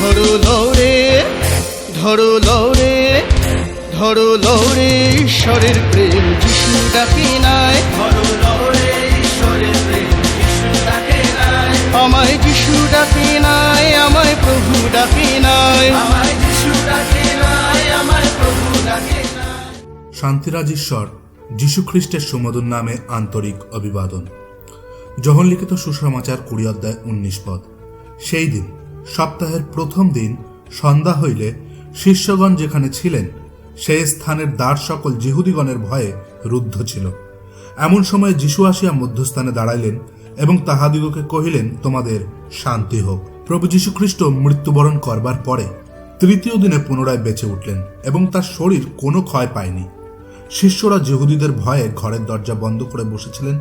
ধরো লৌরে ধরো লৌরে ধরো লৌরে ঈশ্বরের প্রেম যিশু ডাকি নাই? ধরো লহরে ঈশ্বরের প্রেম যিশু ডাকে নাই? আমায় যিশু ডাকি নাই আমায় প্রভু ডাকি নাই? আমায় যিশু ডাকে নাই আমায় প্রভু ডাকে নাই? শান্তিরাজ ঈশ্বর যীশু খ্রিস্টের সুমধুর নামে আন্তরিক অভিবাদন। যখন লিখিত সুসমাচার কুড়ি অধ্যায় উনিশ পদ। সেই দিন সপ্তাহের প্রথম দিন সন্ধ্যা হইলে শিষ্যগণ যেখানে ছিলেন, সেই স্থানের দ্বার সকল জিহুদিগণের ভয়ে রুদ্ধ ছিল। এমন সময়ে যিশু আসিয়া মধ্যস্থানে দাঁড়াইলেন এবং তাহাদিগকে কহিলেন, তোমাদের শান্তি হোক। প্রভু যীশু খ্রিস্ট মৃত্যুবরণ করবার পরে তৃতীয় দিনে পুনরায় বেঁচে উঠলেন এবং তার শরীর কোনো ক্ষয় পায়নি। শিষ্যরা যেহুদীদের ভয়ে ঘরের দরজা বন্ধ করে বসেছিলেন।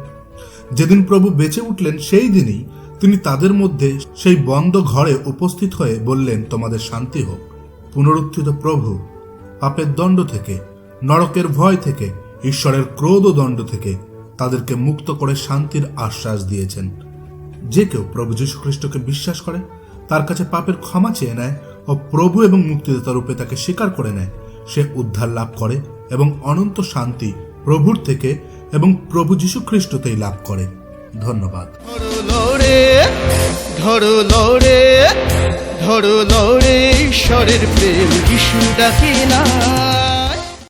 যেদিন প্রভু বেঁচে উঠলেন, সেই দিনই তিনি তাদের মধ্যে সেই বন্ধ ঘরে উপস্থিত হয়ে বললেন, তোমাদের শান্তি হোক। পুনরুত্থিত প্রভু, পাপের দণ্ড থেকে, নরকের ভয় থেকে, ঈশ্বরের ক্রোধ ও দণ্ড থেকে তাদেরকে মুক্ত করে শান্তির আশ্বাস দিয়েছেন। যে কেউ প্রভু যীশু খ্রিস্টকে বিশ্বাস করে, তার কাছে পাপের ক্ষমা চেয়ে নেয় ও প্রভু এবং মুক্তিদাতা রূপে তাকে স্বীকার করে নেয়, সে উদ্ধার লাভ করে এবং অনন্ত শান্তি প্রভুর থেকে এবং প্রভু যীশু খ্রিস্টতেই লাভ করে। ধন্যবাদ। ধরো লড়ে ধরো লড়ে ঈশ্বরের প্রেম যিশু ডাকে নাই